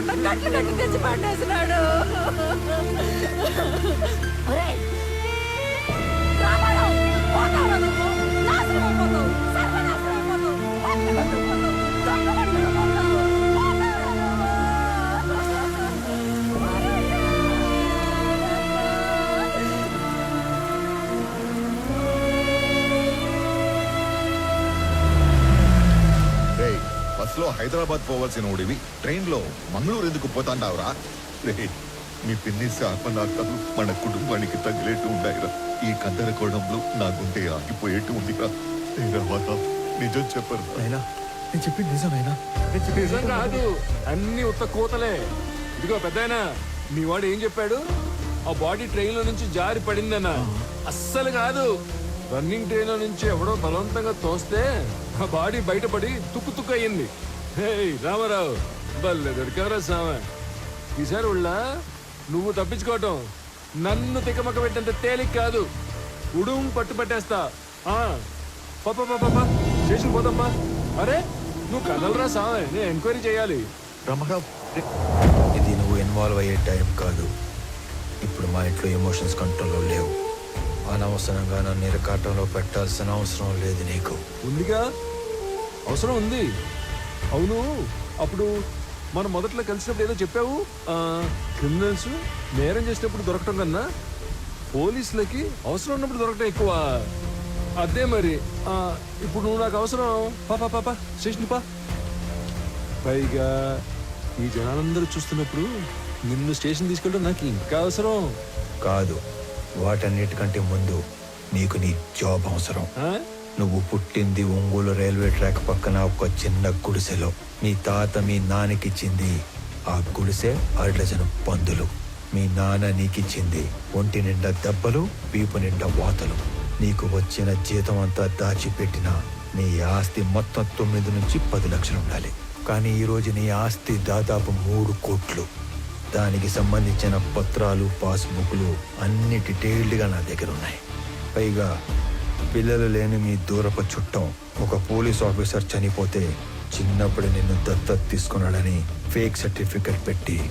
లేకుండా కట్లు కట్టి తెచ్చి పండేసినాడు రామారావు, పోతావా నువ్వు? నాశనం అయిపోతావు, హైదరాబాద్ పోవాల్సిన ఓడివి. ట్రైన్లో మంగళూరు ఎందుకు పోతాండావురా? మీ పిన్ని శాపనార్థాలు మన కుటుంబానికి తగిలేట్టు ఉండాయిరా. ఈ కందరకోణంలో నా గుండె ఆగిపోయేట్టు ఉందిరా. రామారావు, నిజం చెప్పరు? అయినా నేను చెప్పింది నిజమేనా నిజం కాదు. అన్ని ఉత్త కూతలే. ఇదిగో పెద్దాయనా మీ వాడు ఏం చెప్పాడు? ఆ బాడీ ట్రైన్లో నుంచి జారి పడిందన్న. అస్సలు కాదు. రన్నింగ్ ట్రైన్లో నుంచి ఎవడో బలవంతంగా తోస్తే ఆ బాడీ బయటపడి తుక్కు తుక్కు అయ్యింది. హే రామారావు. బల్లె దొరికారా సామె. ఈసారి ఉళ్ళ? నువ్వు తప్పించుకోవటం నన్ను తికమక పెట్టేంత తేలిక కాదు. ఉడుం పట్టు పట్టేస్తా. ఆ పాప పాప స్టేషన్ పోదమ్మా అరే నువ్వు కదలరా సామె? నేను ఎంక్వైరీ చేయాలి. రామారావు ఇది నువ్వు ఇన్వాల్వ్ అయ్యే టైం కాదు. ఇప్పుడు మా ఇంట్లో ఎమోషన్స్ కంట్రోల్లో లేవు. అనవసరంగా నన్ను ఇరకాటంలో పెట్టాల్సిన అవసరం లేదు నీకు. ఉందిగా? అవసరం ఉంది. అవును. అప్పుడు మనం మొదట్లో కలిసినప్పుడు ఏదో చెప్పావు? క్రిమినల్స్ నేరం చేసినప్పుడు దొరకటం కన్నా పోలీసులకి అవసరం ఉన్నప్పుడు దొరకటం ఎక్కువ. అదే మరి. ఇప్పుడు నువ్వు నాకు అవసరం. పాపా పాపా స్టేషన్ పా పైగా ఈ జనాలందరూ చూస్తున్నప్పుడు నిన్ను స్టేషన్ తీసుకెళ్ళడం నాకు ఇంకా అవసరం. కాదు. వాటన్నిటికంటే ముందు నీకు నీ జాబ్ అవసరం? నువ్వు పుట్టింది ఒంగోలు రైల్వే ట్రాక్ పక్కన ఒక చిన్న గుడిసెలో. మీ తాత మీ నాన్నకిచ్చింది ఆ గుడిసె అరడజను పందులు. మీ నాన్న నీకిచ్చింది ఒంటి నిండా దెబ్బలు వీపు నిండా వాతలు. నీకు వచ్చిన జీతం అంతా దాచిపెట్టిన నీ ఆస్తి మొత్తం తొమ్మిది నుంచి పది లక్షలు ఉండాలి కానీ ఈరోజు నీ ఆస్తి దాదాపు మూడు కోట్లు. దానికి సంబంధించిన పత్రాలు పాస్బుక్లు అన్ని డీటెయిల్డ్గా నా దగ్గర ఉన్నాయి పైగా పిల్లలు లేని మీ దూరపు చుట్టం. ఒక పోలీస్ ఆఫీసర్ చనిపోతే చిన్నప్పుడు నిన్ను దత్తత తీసుకున్నాడని ఫేక్ సర్టిఫికెట్ పెట్టి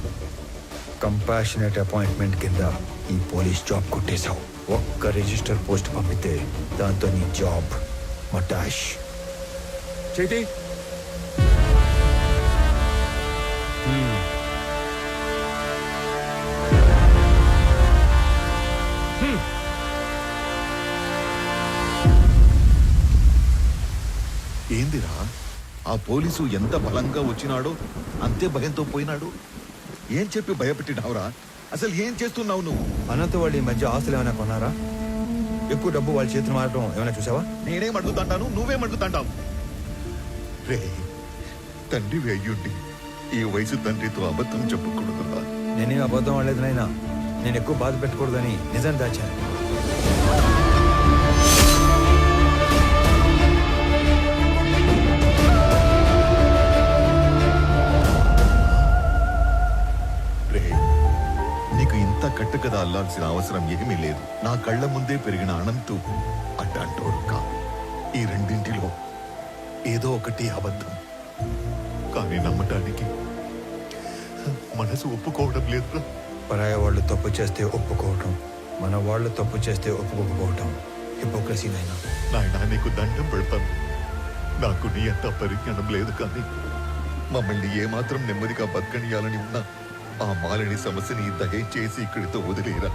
కంపాషనేట్ అపాయింట్మెంట్ కింద ఈ పోలీస్ జాబ్ కొట్టేశావు. ఒక్క రిజిస్టర్ పోస్ట్ పంపితే దాంతో నీ జాబ్ మటాష్. చైతి ఏందిరా? ఆ పోలీసు ఎంత బలంగా వచ్చినాడో అంతే భయంతో పోయినాడు. ఏం చెప్పి భయపెట్టినావురా? అసలు ఏం చేస్తున్నావు నువ్వు? అనంత వాళ్ళు ఈ మధ్య ఆస్తులు ఏమైనా కొన్నారా? ఎక్కువ డబ్బు వాళ్ళ చేతులు మారడం ఏమైనా చూసావా? నేనేం అడుగుతాంటాను? నువ్వేం అడుగుతాంటావు? రే తండ్రి అయ్యుండి ఈ వయసు తండ్రితో అబద్ధం చెప్పకూడదురా. నేనేం అబద్ధం నాయనా నేను ఎక్కువ బాధ పెట్టకూడదని నిజం దాచాను. అల్లాల్సిన అవసరం ఏమీ లేదు. నా కళ్ళ ముందే పెరిగిన అనంతు అడ్డంటోడు కా. ఈ రెండింటిలో ఏదో ఒకటి అబద్ధం. కానీ నమ్మటానికి మనసు ఒప్పుకోవడం లేదురా పరాయ వాళ్ళు తప్పు చేస్తే ఒప్పుకోవటం. మన వాళ్ళు తప్పు చేస్తే ఒప్పుకోకపోవటం. హిపోక్రసీ నైనా నాయనా నీకు దండం పెడతాను. నాకు నీ అంత పరిజ్ఞానం లేదు కానీ మమ్మల్ని ఏమాత్రం నెమ్మదిగా బతకనియాలని ఉన్నా ఆ మాలిని సమస్యని దయచేసి ఇక్కడితో వదిలేరా?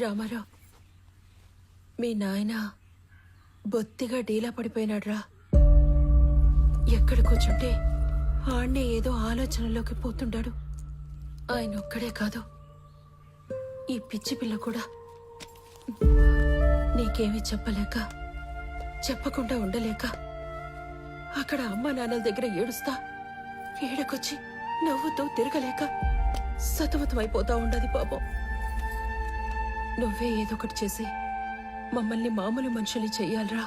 రామారావు మీ నాయన బొత్తిగా డీలా పడిపోయినాడ్రా. ఎక్కడ కూర్చుంటే ఆడనే ఏదో ఆలోచనలోకి పోతుంటాడు ఆయన ఒక్కడే కాదు. ఈ పిచ్చి పిల్ల కూడా నీకేమీ చెప్పలేక చెప్పకుండా ఉండలేక అక్కడ అమ్మ నాన్నల దగ్గర ఏడుస్తా ఏడకొచ్చి నవ్వుతూ తిరగలేక సతమతమైపోతా ఉండదు పాపం. నువ్వే ఏదో ఒకటి చేసి మమ్మల్ని మామూలు మనుషులు చెయ్యాలరా.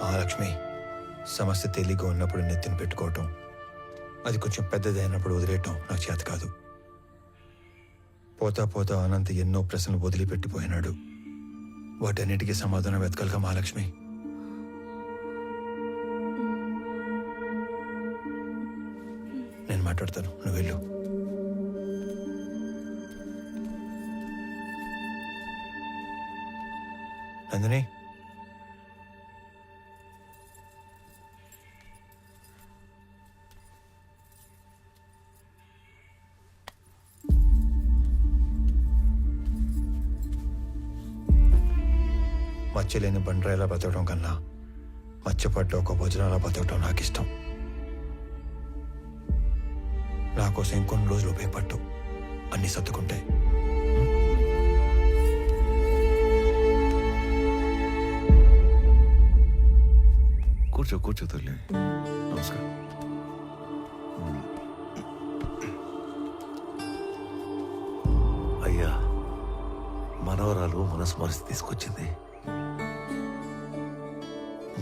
మహాలక్ష్మి సమస్య తేలిగ్గా ఉన్నప్పుడు నెత్తిన పెట్టుకోవటం అది కొంచెం పెద్దదైనప్పుడు వదిలేయటం నాకు చేత కాదు. పోతా పోతా అనంత ఎన్నో ప్రశ్నలు వదిలిపెట్టిపోయినాడు. వాటన్నిటికీ సమాధానం వెతకలుగా మహాలక్ష్మి. నేను మాట్లాడతాను నువ్వు వెళ్ళు. నందిని? మచ్చలేని బండరాయిలా బతకడం కన్నా మచ్చపడ్డ ఒక భోజనాలా బతకడం నాకు ఇష్టం నా కోసం ఇంకొన్ని రోజులు ఉపయోగపట్టు అన్ని సర్దుకుంటాయి. కూర్చో కూర్చో తల్లి. నమస్కారం. అయ్యా మనవరాలు మరిచి తీసుకొచ్చింది.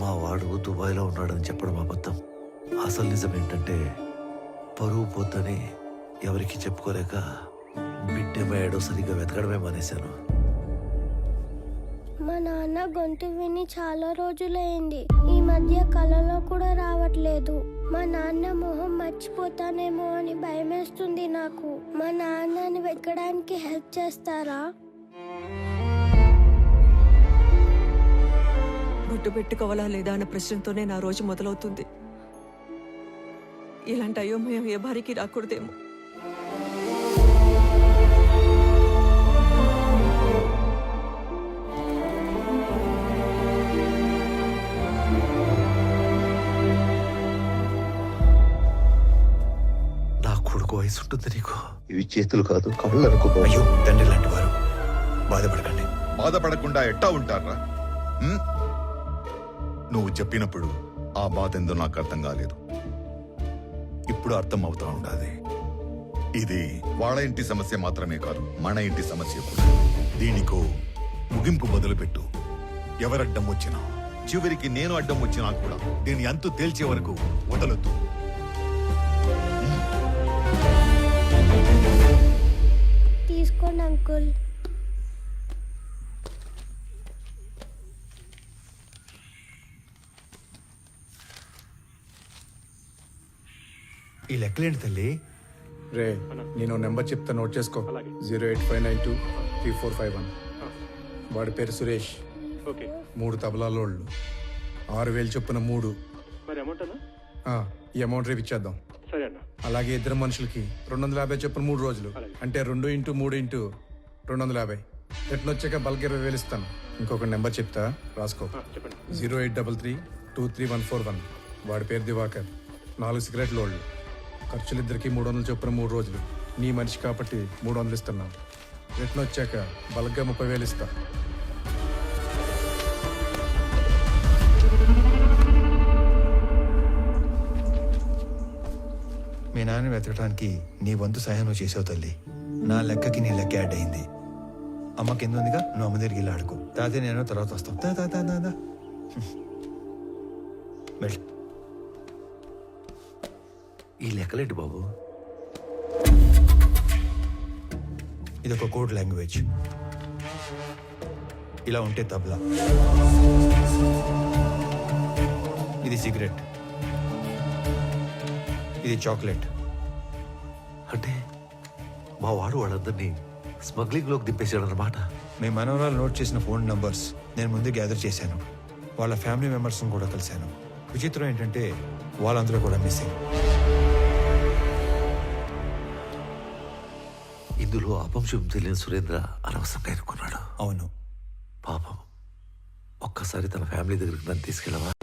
మా వాడు దుబాయ్లో ఉన్నాడని చెప్పడం అబద్ధం. అసలు నిజం ఏంటంటే పరువు పోతని ఎవరికి చెప్పుకోలేక బిడ్డేమయ్యాడో సరిగ్గా వెతకడమే మానేశాను. మా నాన్న గొంతు విని చాలా రోజులైంది. ఈ మధ్య కలలో కూడా రావట్లేదు. మా నాన్న మొహం మర్చిపోతానేమో అని భయమేస్తుంది నాకు. మా నాన్నని వెతకడానికి హెల్ప్ చేస్తారా? బొట్టు పెట్టుకోవాలా లేదా అన్న ప్రశ్నతోనే నా రోజు మొదలవుతుంది. ఇలాంటి అయోమయం ఏ భార్యకి రాకూడదేమో. నా కొడుకు వయసు ఉంటుంది నీకు. ఇవి చేతులు కాదు కళ్ళు అనుకో అయ్యో తండ్రి లాంటి వారు. బాధపడకండి. బాధపడకుండా ఎట్టా ఉంటారా? నువ్వు చెప్పినప్పుడు ఆ బాధ ఎందో నాకు అర్థం కాలేదు? ఇప్పుడు అర్థం అవుతా ఉండాలి. ఇది వాళ్ళ ఇంటి సమస్య మాత్రమే కాదు మన ఇంటి సమస్య కూడా. దీనికో ముగింపు మొదలుపెట్టు. ఎవరడ్డం వచ్చినా చివరికి నేను అడ్డం వచ్చినా కూడా దీని అంతు తేల్చే వరకు వదలొద్దు. తీసుకోండి అంకుల్. ఈ లెక్కలేంటి తల్లి? రే నేను నెంబర్ చెప్తా నోట్ చేసుకో. Zero eight five nine two three four five one. వాడి పేరు సురేష్. మూడు తబలాలోళ్ళు ఆరు వేలు చొప్పున మూడు. ఆ, ఈ అమౌంట్ రేపు ఇచ్చేద్దాం. అలాగే ఇద్దరు మనుషులకి రెండు వందల యాభై చొప్పున మూడు రోజులు. అంటే రెండు ఇంటూ మూడు ఇంటూ రెండు వందల యాభై. రిటర్న్ వచ్చాక బల్క్ ఇరవై వేలు ఇస్తాను. ఇంకొక నెంబర్ చెప్తా రాసుకో. Zero eight double three two three one four one. వాడి పేరు దివాకర్. నాలుగు సిగరెట్ లోళ్ళు ఖర్చులు ఇద్దరికి మూడు వందలు చొప్పున మూడు రోజులు. నీ మనిషి కాబట్టి మూడు వందలు ఇస్తున్నాను. రిటర్న్ వచ్చాక బలగ్గా ముప్పై వేలు ఇస్తా. మీ నాన్న వెతకడానికి నీ వంతు సహాయం నువ్వు చేసావు తల్లి. నా లెక్కకి నీ లెక్క యాడ్ అయింది. అమ్మ కింద ఉందిగా నువ్వు అమ్మ దగ్గరికి వెళ్ళి ఆడుకో. తాతయ్య నేను తర్వాత వస్తాం. దా దా దా దా వెళ్ళి ఈ లెక్కలేంటి బాబు? ఇది ఒక కోడ్ లాంగ్వేజ్. ఇలా ఉంటే తబలా. ఇది సిగరెట్. ఇది చాక్లెట్. అంటే మా వాడు వాళ్ళందరినీ స్మగ్లింగ్లోకి దింపేశాడు అన్నమాట మీ మనవరాలు నోట్ చేసిన ఫోన్ నంబర్స్ నేను ముందు గ్యాదర్ చేశాను. వాళ్ళ ఫ్యామిలీ మెంబర్స్ కూడా కలిశాను. విచిత్రం ఏంటంటే వాళ్ళందరూ కూడా మిస్సింగ్. ఇందులో అపంశం తెలియని సురేంద్ర అనవసరంగా ఎన్నుకున్నాడు అవును. పాపం. ఒక్కసారి తన ఫ్యామిలీ దగ్గరికి నన్ను తీసుకెళ్ళవా?